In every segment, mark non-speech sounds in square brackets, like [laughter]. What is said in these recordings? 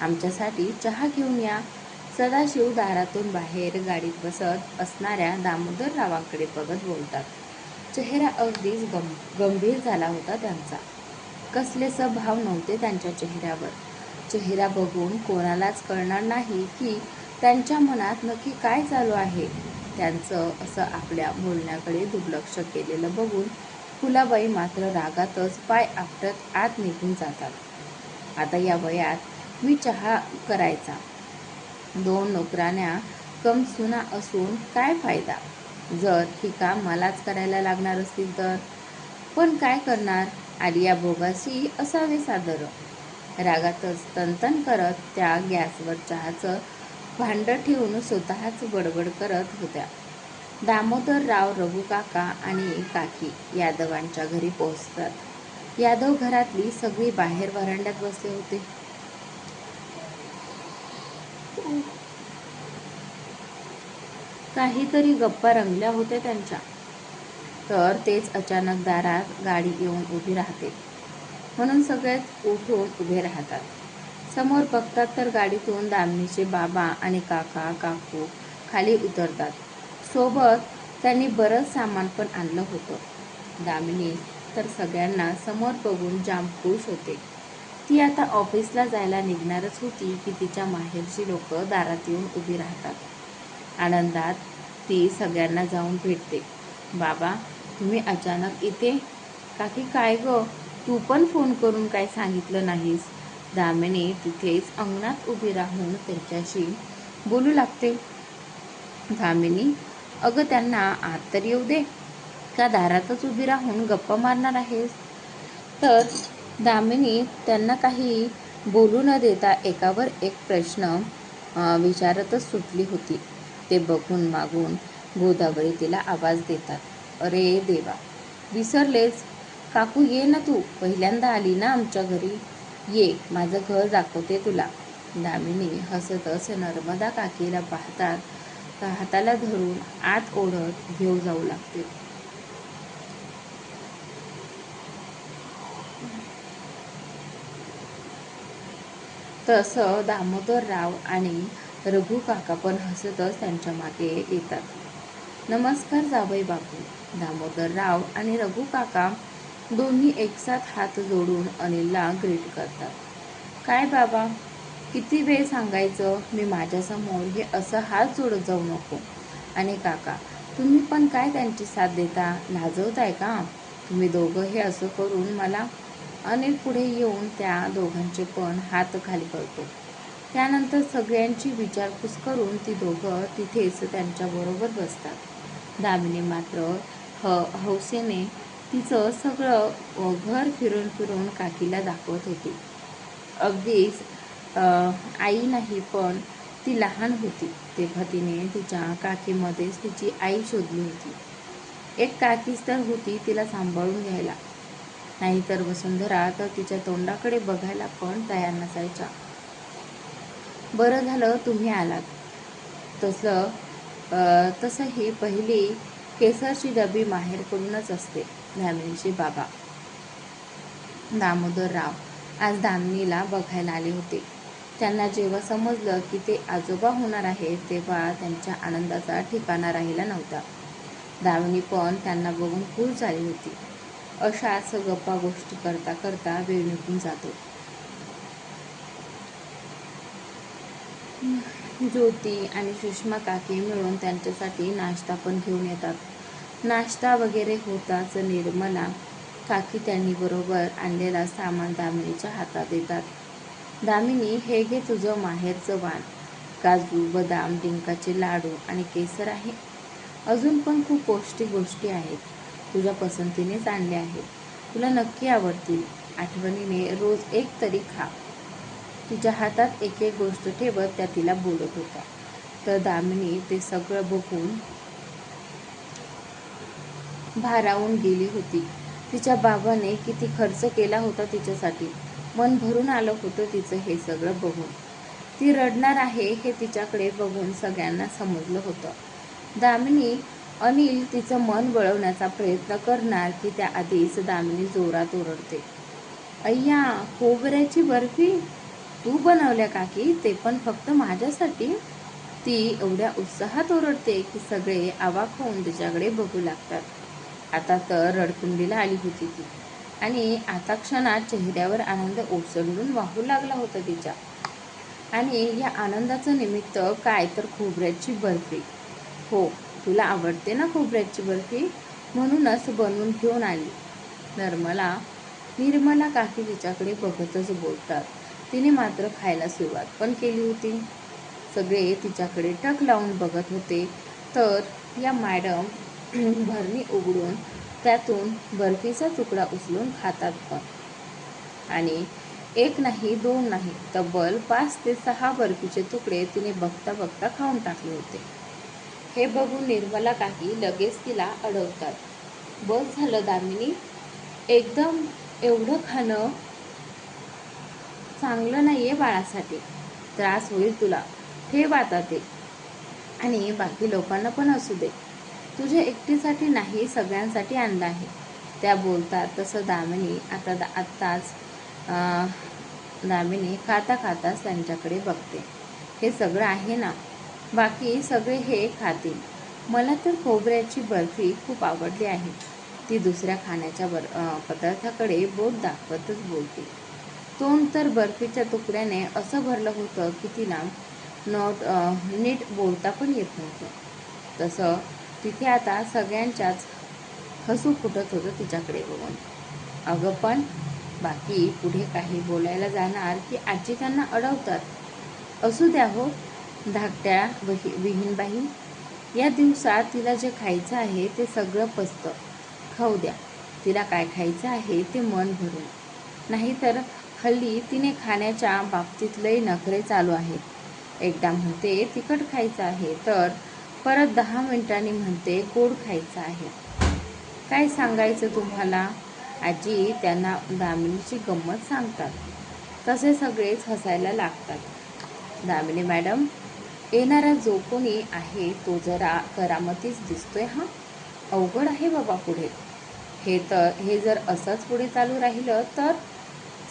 आमच्यासाठी चहा घेऊन या. सदाशिव दारातून बाहेर गाडीत बसत असणाऱ्या दामोदर रावांकडे बघत बोलतात. चेहरा अगदीच गं गंभीर झाला होता त्यांचा. कसले भाव नव्हते त्यांच्या चेहऱ्यावर. चेहरा बघून कोणालाच कळणार नाही की त्यांच्या मनात नक्की काय चालू आहे. त्यांचं असं आपल्या बोलण्याकडे दुर्लक्ष केलेलं बघून फुलाबाई मात्र रागातच पाय आपटत आत निघून जातात. आता या वयात मी चहा करायचा. दोन नोकराण्या कम सुना असून काय फायदा? जर ही काम मलाच करायला लागणार असतील तर? पण काय करणार? आलिया भोगाशी असावे सादर. रागातच तनतन करत त्या गॅसवर चहाचं भांडं ठेवून स्वतःच बडबड करत होत्या. दामोदरराव रघु काका आणि काकी यादवांच्या घरी पोहोचतात. यादव घरातली सगळी बाहेर वरांड्यात बसले होते. काहीतरी गप्पा रंगल्या होत्या त्यांच्या. तर तेच अचानक दारात गाडी येऊन उभी राहते. म्हणून सगळेच उठून उभे राहतात. समोर बघतात तर गाडीतून दामिनीचे बाबा आणि काका काकू खाली उतरतात. सोबत त्यांनी बरंच सामान पण आणलं होतं. दामिनी तर सगळ्यांना समोर बघून जाम खुश होते. ती आता ऑफिसला जायला निघणारच होती की तिच्या माहेरची लोक दारात येऊन उभी राहतात. आनंदात ती सगळ्यांना जाऊन भेटते. बाबा तुम्ही अचानक इथे? काकी काय ग? तू पण फोन करून काय सांगितलं नाहीस? दामिनी तिथेच अंगणात उभी राहून त्यांच्याशी बोलू लागते. दामिनी अगं त्यांना आत तर येऊ दे. का दारातच उभी राहून गप्पा मारणार आहेस? तर दामिनी त्यांना काही बोलू न देता एकावर एक प्रश्न विचारतच सुटली होती. ते बघून मागून गोदावरी तिला आवाज देतात. अरे देवा विसरलेच काकू ये ना तू. पहिल्यांदा आली ना आमच्या घरी. ये माझं घर दाखवते तुला. दामिनी हसतच नर्मदा काकीला पाहतात हाताला धरून आत ओढत घेऊ जाऊ लागते. तसं दामोदरराव आणि रघु काका पण हसतच त्यांच्या मागे येतात. नमस्कार जावई बापू दामोदरराव आणि रघु काका दोन्ही एकसाथ हात जोडून अनिलला ग्रीट करतात. काय बाबा किती वेळ सांगायचं? मी माझ्यासमोर हे असं हात जोडत जाऊ नको. आणि काका तुम्ही पण काय त्यांची साथ देता? लाजवताय का? तुम्ही दोघं हे असं करून मला अनेक पुढे येऊन त्या दोघांचे पण हात खाली करतो. त्यानंतर सगळ्यांची विचारपूस करून ती दोघं तिथेच त्यांच्याबरोबर बसतात. दामिनी मात्र ह हौसेने तिचं सगळं घर फिरून फिरून काकीला दाखवत होती. अगदीच आई नाही पण ती लहान होती. तेव्हा तिने तिच्या काकीमध्येच तिची आई शोधली होती. एक काकीच तर होती तिला सांभाळून घ्यायला. नाहीतर वसुंधरा तर तिच्या तोंडाकडे बघायला पण तयार नसायच्या बरं झालं तुम्ही आलात. तसं तसं ही पहिली केसरची डबी माहेरकडूनच असते धामिनीचे बाबा. दामोदरराव आज दामिनीला बघायला आले होते. त्यांना जेव्हा समजलं की ते आजोबा होणार आहेत तेव्हा त्यांच्या आनंदाचा ठिकाणा राहिला नव्हता. दामिनी पण त्यांना बघून खुश झाली होती. अशाच गप्पा गोष्टी करता करता वेळ निघून जातो. ज्योती आणि सुषमा काकी मिळून त्यांच्यासाठी नाश्ता पण घेऊन येतात. नाश्ता वगैरे होताच निर्मला काकी त्यांनी बरोबर आणलेला सामान दामिनीच्या हातात देतात. दामिनी हे घे तुझं माहेरचं वाण काजू बदाम डिंकाचे लाडू आणि केसर आहे. अजून पण खूप पौष्टिक गोष्टी आहेत. तुझ्या पसंतीनेच आणले आहेत. तुला नक्की आवडतील. आठवणीने रोज एक तरी खा. तिच्या हातात एक एक गोष्ट ठेवत त्या तिला बोलत होत्या. तर दामिनी ते सगळं बघून भारावून गेली होती. तिच्या बाबाने किती खर्च केला होता तिच्यासाठी. मन भरून आलं होतं तिचं हे सगळं बघून. ती रडणार आहे हे तिच्याकडे बघून सगळ्यांना समजलं होतं. दामिनी अनिल तिचं मन वळवण्याचा प्रयत्न करणार की त्याआधीच दामिनी जोरात ओरडते. अय्या खोबऱ्याची बर्फी? तू बनवल्या काकी ते पण फक्त माझ्यासाठी. ती एवढ्या उत्साहात ओरडते की सगळे आवाक होऊन तिच्याकडे बघू लागतात. आता तर रडकुंडीला आली होती ती. आणि आता क्षणात चेहऱ्यावर आनंद ओसंडून वाहू लागला होता तिच्या. आणि या आनंदाचं निमित्त काय तर खोबऱ्याची बर्फी. हो तुला आवडते ना खोबऱ्याची बर्फी? म्हणूनच बनवून घेऊन आली. निर्मला निर्मला काकी तिच्याकडे बघतच बोलतात. तिने मात्र खायला सुरुवात पण केली होती. सगळे तिच्याकडे टक लावून बघत होते. तर या मॅडम [clears throat] भरणी उघडून त्यातून बर्फीचा तुकडा उचलून खातात पण. आणि एक नाही दोन नाही तब्बल पाच ते सहा बर्फीचे तुकडे तिने बघता बघता खाऊन टाकले होते. हे बघून निर्मला काही लगेच तिला अडवतात. बस झालं दामिनी. एकदम एवढं खाणं चांगलं नाही आहे बाळासाठी. त्रास होईल तुला. ठेव आता ते. आणि बाकी लोकांना पण असू दे. तुझ्या एकटीसाठी नाही सगळ्यांसाठी आणलं आहे. त्या बोलतात तसं दामिनी आता दा आत्ताच दामिनी खाता खाताच त्यांच्याकडे बघते. हे सगळं आहे ना? बाकी सगळे हे खातील. मला तर खोबऱ्याची बर्फी खूप आवडली आहे. ती दुसऱ्या खाण्याच्या बर पदार्थाकडे बोट दाखवतच बोलते. तोंड तर बर्फीच्या तुकड्याने असं भरलं होतं की तिला नॉट नीट बोलता पण येत नव्हतं. तसं तिथे आता सगळ्यांच्याच हसू फुटत होतं तिच्याकडे बघून. अगं पण बाकी पुढे काही बोलायला जाणार की आजी त्यांना अडवतात. असू द्या हो धाकट्या बही विहीनबाई या दिवसात तिला जे खायचं आहे ते सगळं पसतं खाऊ द्या तिला काय खायचं आहे ते मन भरून. नाहीतर हल्ली तिने खाण्याच्या बाबतीत लई नखरे चालू आहेत. एकदा म्हणते तिखट खायचं आहे. तर परत दहा मिनिटांनी म्हणते गोड खायचं आहे. काय सांगायचं तुम्हाला? आजी त्यांना दामिनीची गंमत सांगतात. तसे सगळेच हसायला लागतात. दामिनी मॅडम येणारा जो कोणी आहे तो जरा करामतीच दिसतोय हा? अवघड आहे बाबा पुढे. हे तर हे जर असंच पुढे चालू राहिलं तर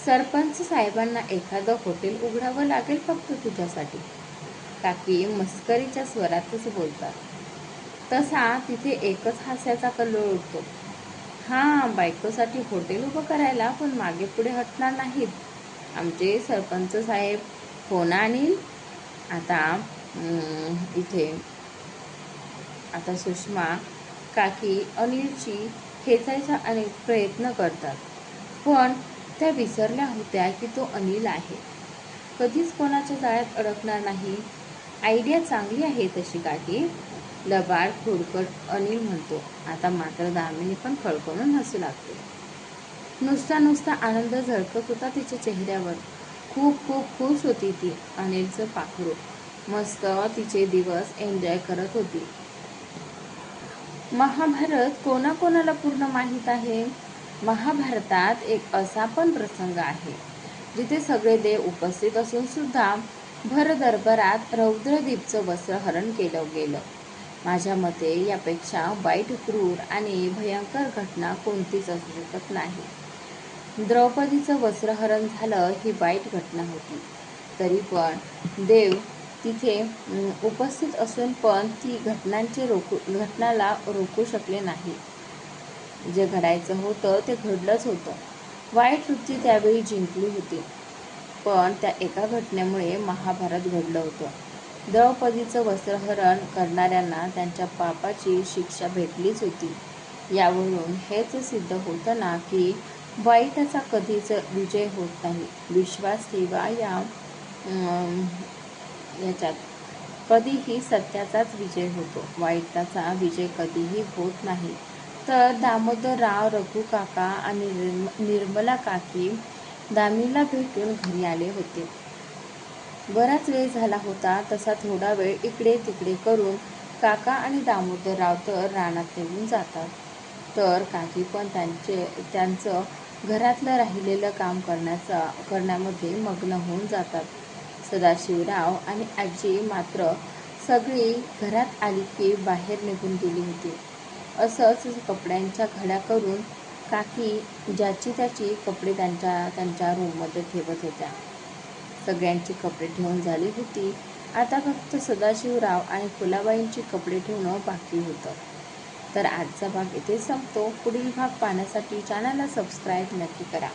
सरपंच साहेबांना एखादं हॉटेल उघडावं लागेल फक्त तुझ्यासाठी. काकी मस्करीच्या स्वरातच बोलतात. तसा तिथे एकच हास्याचा कल्लोळ उठतो हां बायकोसाठी हॉटेल उभं करायला पण मागे पुढे हटणार नाहीत. आमचे सरपंच साहेब फोन आणील. आता इथे. आता सुषमा काकी अनिलची खेचायचा अनेक प्रयत्न करतात. पण त्या विसरल्या होत्या की तो अनिल आहे. कधीच कोणाच्या जाळ्यात अडकणार नाही. आयडिया चांगली आहे तशी काकी. लबाड खोडकट अनिल म्हणतो. आता मात्र दामिनी पण खळखळून हसू लागते. नुसता नुसता आनंद झळकत होता तिच्या चेहऱ्यावर. खूप खूप खुश होती ती अनिलचं पाखरू. मस्त तिचे दिवस एन्जॉय करत होती. महाभारत कोणाकोणाला पूर्ण माहीत आहे? महाभारतात एक असा पण प्रसंग आहे जिथे सगळे देव उपस्थित असून सुद्धा भर दरबारात रौद्रदीपचं वस्त्रहरण केलं गेलं. माझ्या मते यापेक्षा वाईट क्रूर आणि भयंकर घटना कोणतीच असू शकत नाही. द्रौपदीचं वस्त्रहरण झालं ही वाईट घटना होती. तरी पण देव तिथे उपस्थित असून पण ती घटनांचे रोखू घटनाला रोखू शकले नाही. जे घडायचं होतं ते घडलंच होतं. वाईट वृत्ती त्यावेळी जिंकली होती. पण त्या एका घटनेमुळे महाभारत घडलं होतं. द्रौपदीचं वस्त्रहरण करणाऱ्यांना त्यांच्या पापाची शिक्षा भेटलीच होती. यावरून हेच सिद्ध होतं ना की वाईटाचा कधीच विजय होत नाही. विश्वास ठेवा या याच्यात. कधीही सत्याचाच विजय होतो. वाईटाचा विजय कधीही होत नाही. तर दामोदरराव रघु काका आणि निर्मला काकी दामीला भेटून घरी आले होते. बराच वेळ झाला होता तसा थोडा वेळ इकडे तिकडे करून काका आणि दामोदरराव तर रानात निघून जातात. तर काकी पण त्यांचे त्यांचं घरातलं राहिलेलं काम करण्याचा करण्यामध्ये मग्न होऊन जातात. सदाशिवराव आणि आजी मात्र सगळी घरात आली की बाहेर निघून गेली होती. असंच कपड्यांच्या घड्या करून काकी ज्याची त्याची कपडे त्यांच्या त्यांच्या रूममध्ये ठेवत होत्या. सगळ्यांची कपडे ठेवून झाली होती. आता फक्त सदाशिवराव आणि फुलाबाईंची कपडे ठेवणं बाकी होतं. तर आजचा भाग इथे संपतो. पुढील भाग पाहण्यासाठी चॅनलला सबस्क्राईब नक्की करा.